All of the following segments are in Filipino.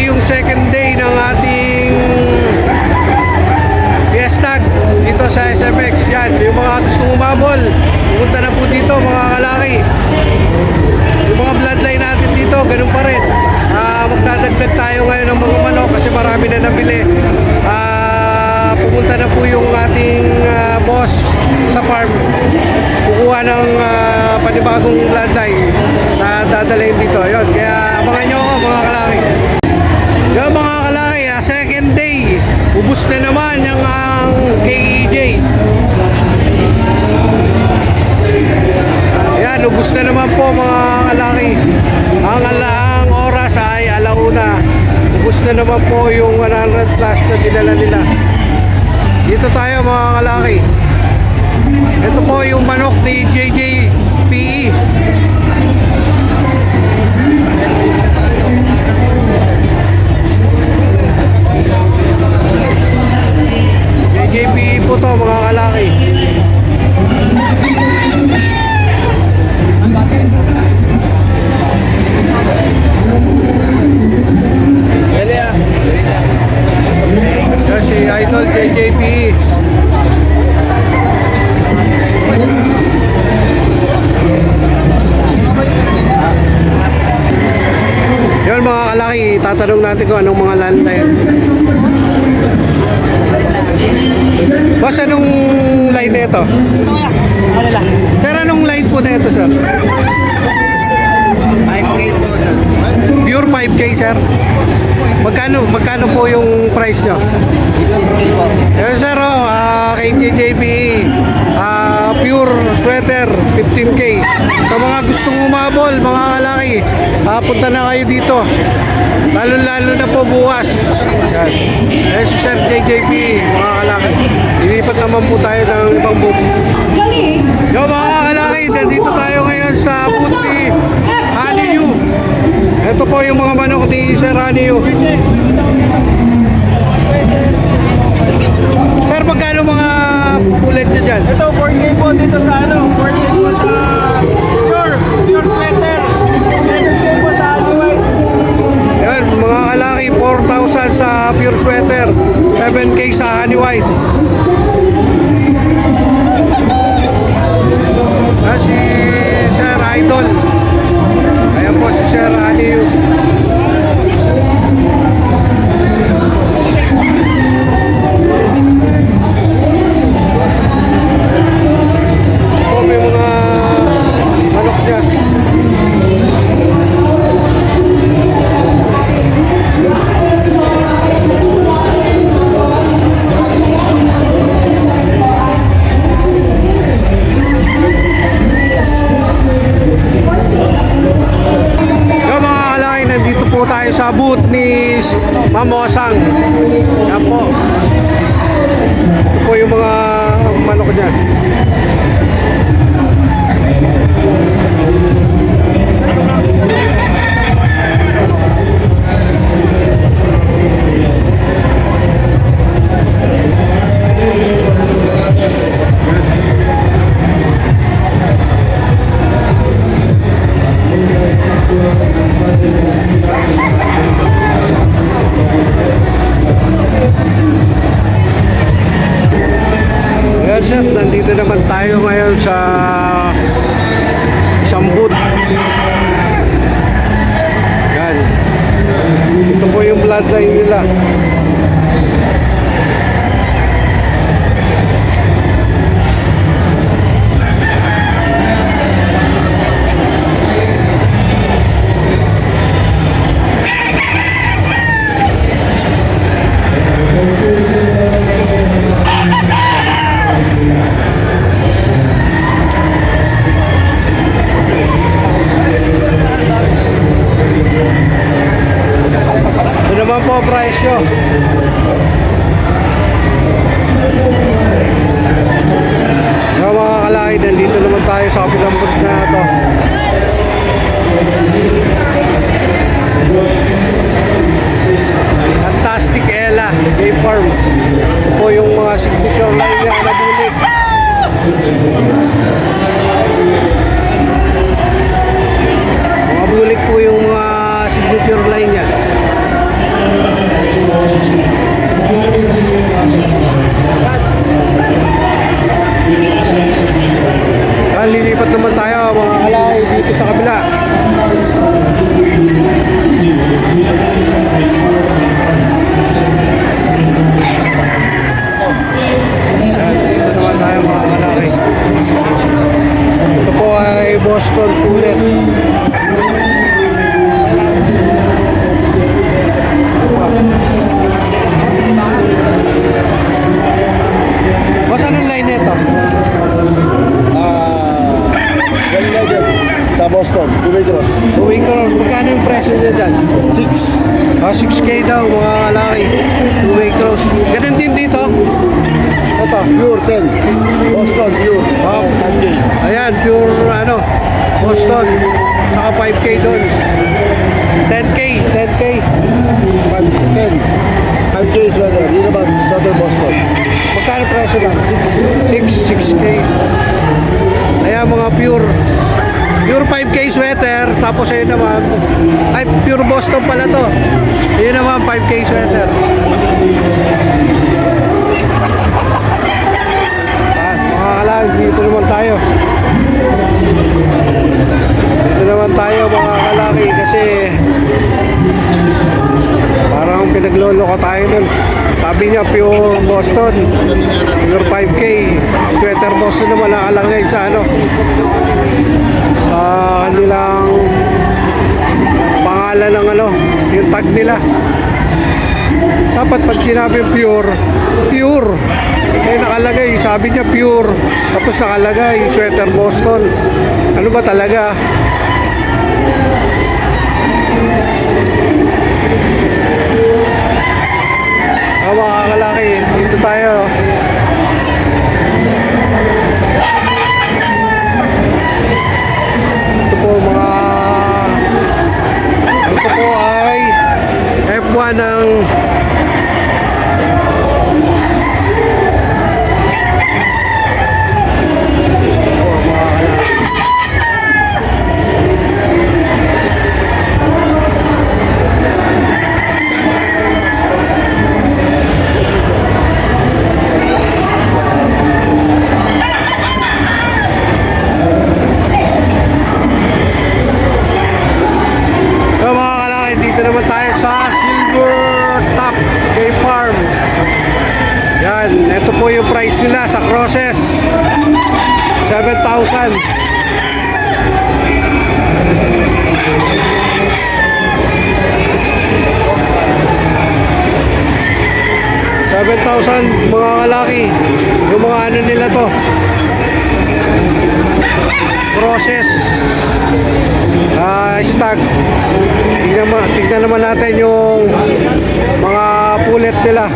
yung second day ng ating Fiestag dito sa SFX. Yan, yung mga gustong umabol, pumunta na po dito mga kalaki. Yung mga bloodline natin dito, ganun pa rin. Ah, magdadagdag tayo ngayon ng mga manok kasi marami na nabili. Ah, pupunta na po yung ating ah, boss sa farm. Kukuha ng ah, panibagong bloodline na dadalhin dito. Yun, kaya abangan nyo ako mga kalaki. Yung mga kalaki, ah, second day, ubus na naman yung ang KEJ. Ayan, ubus na naman po mga kalaki. Ang alaang oras ay alauna. Ubus na naman po yung 100 plus na dinala nila. Dito tayo mga kalaki. Ito po yung manok ni JJ mga kalaki. Yan si Idol mga kalaki, tatanong natin kung anong mga landline. Anong line na ito? Ano lang? Sir, anong line po na ito, sir? 5K po sir. Pure 5K, sir. Magkano, magkano po yung price nyo? 15K po. Yes, sir, oh, ah, kay JJP, ah, pure sweater, 15K. Sa mga gustong umabol, mga kalaki, ah, punta na kayo dito. Lalo-lalo na po bukas. Yan. Eh, si Sir JJP, mga kalaki. Ilipat naman po tayo ng ibang book. Galing! Yo mga kalaki, nandito tayo ngayon sa booth ni Honey Yu. Ito po yung mga manok ni Sir Honey Yu. Sir, magkano mga pulet niya dyan? Ito 4K po dito sa ano, 4K po sa pure, pure sweater. 4,000 sa pure sweater, 7K sa honey white. Ah, si Sir Idol. Ayan po si Sir Honey nito? Ah, sa Boston, Tuwing Cross. Tuwing Cross, magkano yung presyo niya dyan? 6. Ah, 6K daw, mga lalaki. Tuwing Cross. Ganun din dito. Ito. Pure 10. Boston, pure. Oh. Ayan, pure ano, Boston. Saka 5K doon. 10K, 10K. 10. 5K sweater. Yun naman, sweater Boston. Magkano presyo lang? 6, 6, 6K. Ayan, mga pure. Pure 5K sweater. Tapos ayun naman, ay, pure Boston pala to. Ayun naman, 5K sweater. Pinagloloko tayo nun. Sabi niya pure Boston, pure 5K, sweater Boston naman nakalagay sa ano, sa kanilang pangalan ng ano, yung tag nila. Dapat pag sinabi pure, pure. Eh nakalagay, sabi niya pure. Tapos nakalagay, sweater Boston. Ano ba talaga? 7,000. Seven thousand mga kalaki. Yung mga ano nila to. Process. Ah stag tignan, tignan naman natin yung mga pulet nila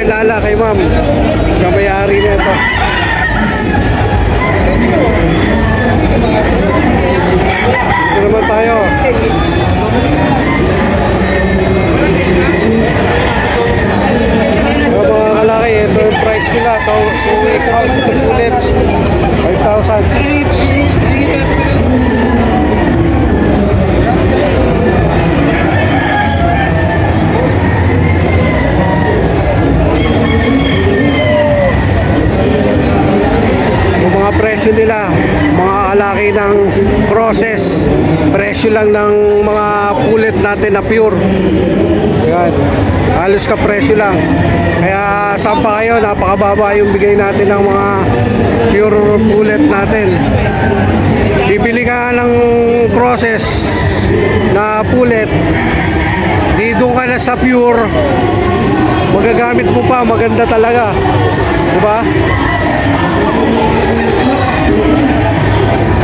nakakakilala kay ma'am. Sa may-ari na ito. Dito naman tayo. Yung mga kalaki, ito yung price nila. Ito, 2 acres, 2 bullets. 5,000. Yung mga presyo nila, mga kalaki ng crosses, presyo lang ng mga pulet natin na pure. Yan. Halos ka presyo lang. Kaya saan pa kayo, napakababa yung bigay natin ng mga pure pulet natin. Bibili ka ng crosses na pulet, di ka na sa pure, magagamit mo pa, maganda talaga. Diba?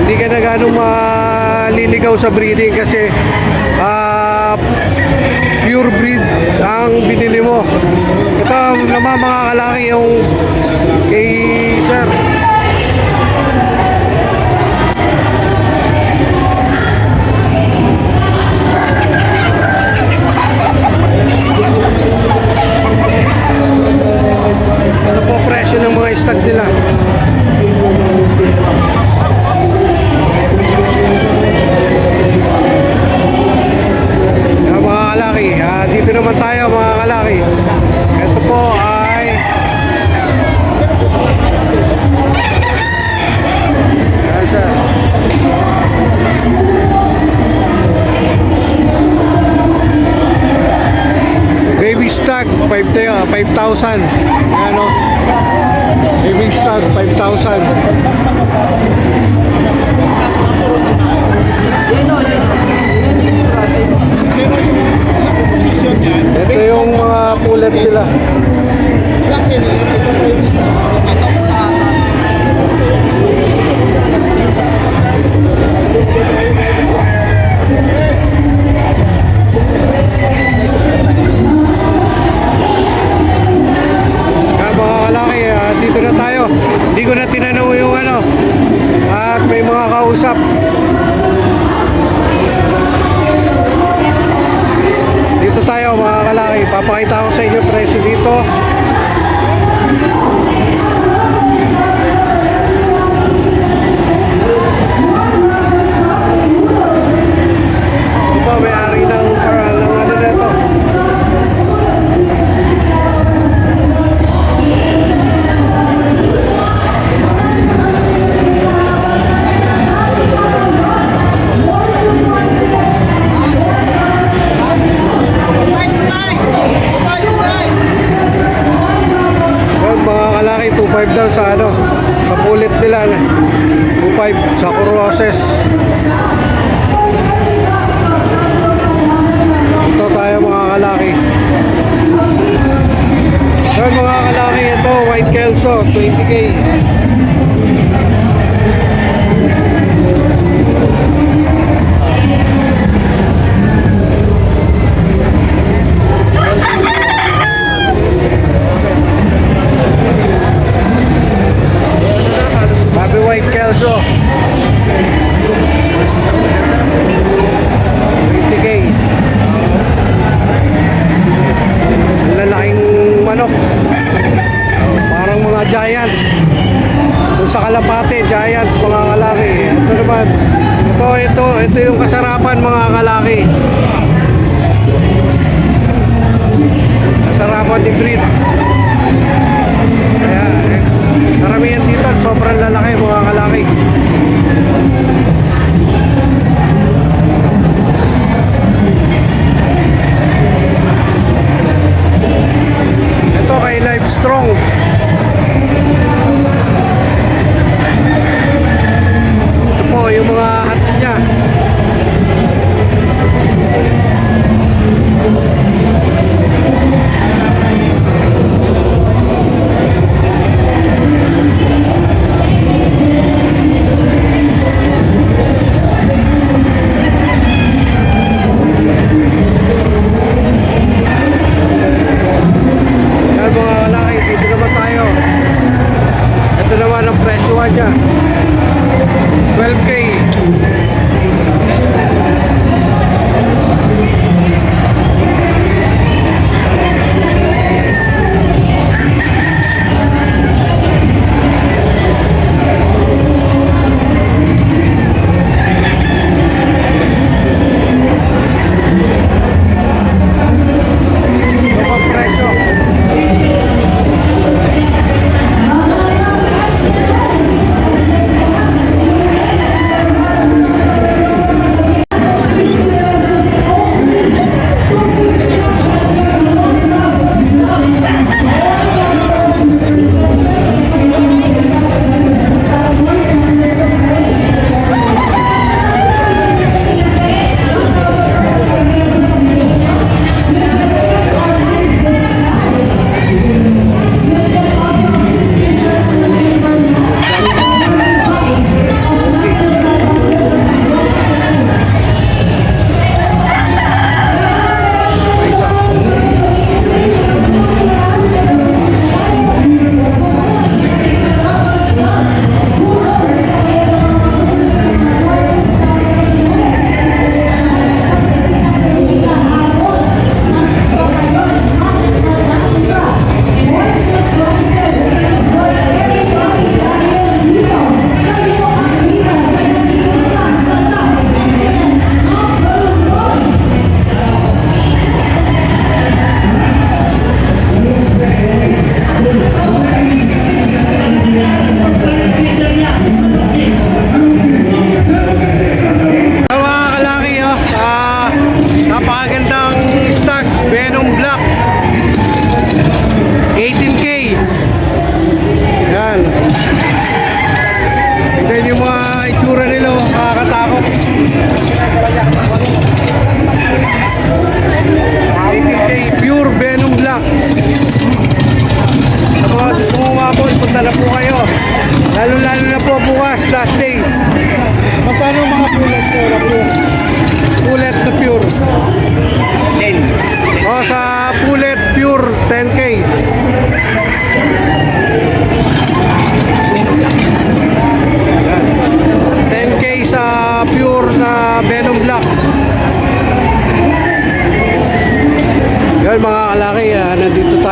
hindi ka na ganong maliligaw sa breeding kasi ah, pure breed ang binili mo. Ito naman mga kalaki yung kay sir. piso, 20k. Bobby White Kelso. 20k. Lalaking manok giant. Kung sa kalapate giant mga kalaki. Ito naman. Ito ito ito yung kasarapan mga kalaki. Kasarapan ni breed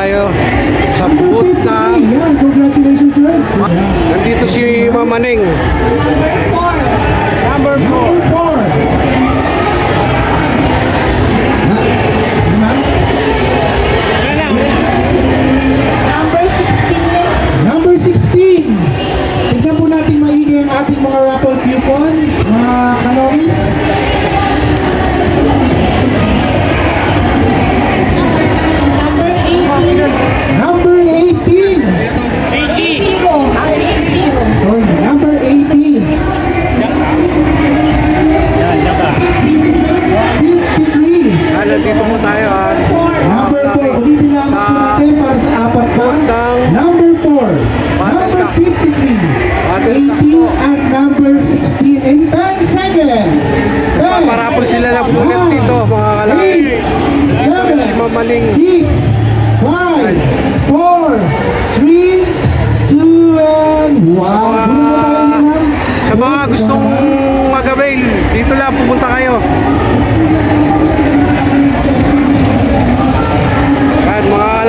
tayo sa booth nandito si Mama Neng number 4 dito po tayo at number 4 ulitin lang po natin para sa apat pa number 4 number 53 18 at number 16 in 10 seconds. 10 paparapol sila na po ulit dito mga kalaki 8 7 6 5 4 3 2 and 1 sa mga gustong mag-avail dito lang pupunta kayo.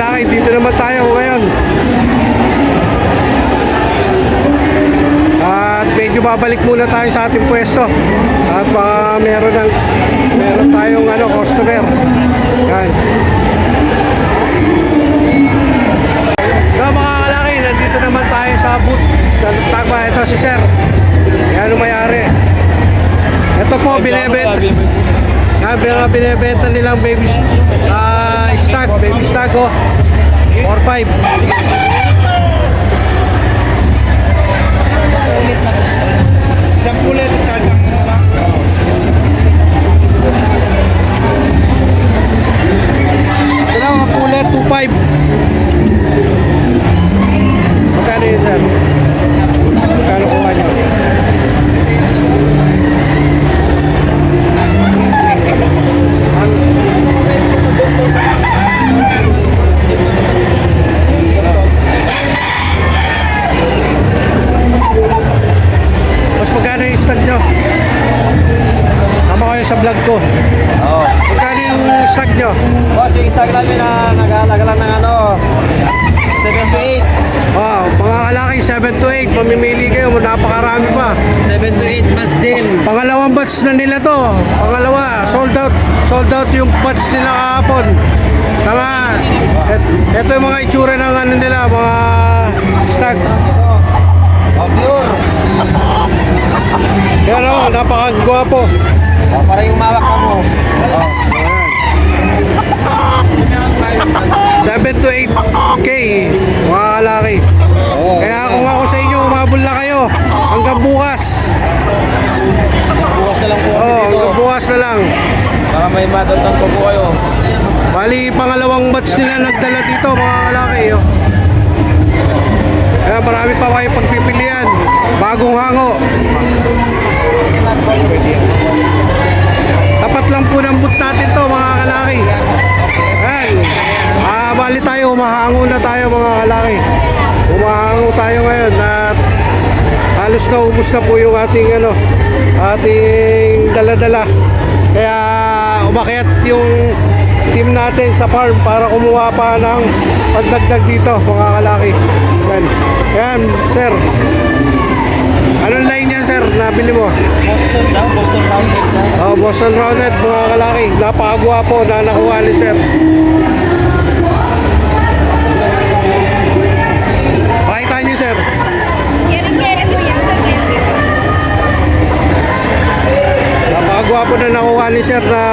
Kalaki, dito naman tayo ngayon. At medyo babalik muna tayo sa ating pwesto. At baka meron ng meron tayong ano, customer. Yan. So mga kalaki, nandito naman tayo sa booth. Sa tagba, ito si Sir. Si ano may-ari. Ito po, binebenta. Ah, binebenta nilang baby ah stag, baby stag oh. 4-5. Isang pulet at isang mula. Ito na mga pulet, 2-5. Magkano yun, sir? Sold out yung batch nila kahapon. Tanga, et, eto yung mga itsura ng ano nila, mga stag. Pure. Yan o, napakagwapo. Oh, para yung mawak ka mo. Oh. 7 to 8K, mga kalaki. Kaya kung ako sa inyo, umabol na kayo. Hanggang bukas. Bukas na lang po Oo, oh, hanggang bukas na lang. Baka may madagdag pa po kayo. Bali, pangalawang batch nila nagdala dito, mga kalaki. Oh. Kaya marami pa kayo pagpipilian. Bagong hango. Tapat lang po ng boot natin to, mga kalaki. Ayan. Ah, bali tayo, umahango na tayo, mga kalaki. Umahango tayo ngayon at halos na ubus na po yung ating ano, ating dala-dala. Kaya umakyat yung team natin sa farm para kumuha pa ng pagdagdag dito, mga kalaki. Yan. Yan, sir. Anong line yan, sir? Nabili mo? Boston daw, Boston Roundhead na. Oh, Boston Roundhead, mga kalaki. Napakagwapo na nakuha ni sir. Napakagwapo na nakuha ni sir na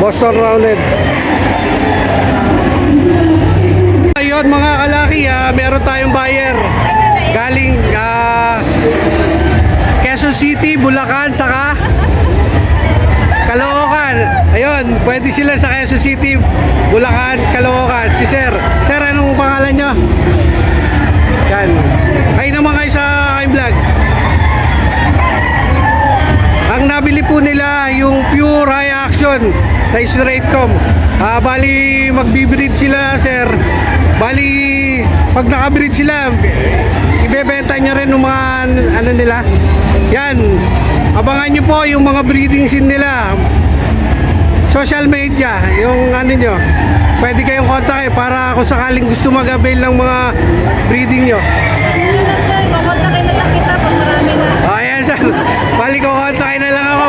Boston Roundhead. Ayun mga kalaki, ah, meron tayong buyer. Galing ah, Quezon City, Bulacan, saka Caloocan. Ayun, pwede sila sa Quezon City, Bulacan, Caloocan. Si Sir. Sir, anong pangalan nyo? Yan. Kayo naman kayo sa aking vlog. Ang nabili po nila yung pure high action na straight com. Ah, bali magbibreed sila, sir. Bali pag nakabreed sila, ibebenta nyo rin ng mga ano nila. Yan. Abangan nyo po yung mga breeding scene nila. Social media, yung ano nyo. Pwede kayong kontakin para kung sakaling gusto mag-avail ng mga breeding nyo.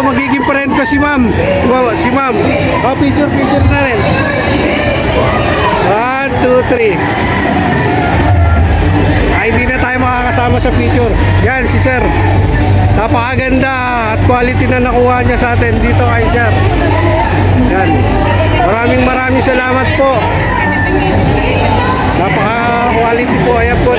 Magiging friend ko si ma'am. Si ma'am. Oh, picture, picture na rin. One, two, three. Ay, hindi na tayo makakasama sa picture. Yan, si sir. Napakaganda at quality na nakuha niya sa atin dito kay sir. Yan. Maraming maraming salamat po. Napaka quality po. Ayan po.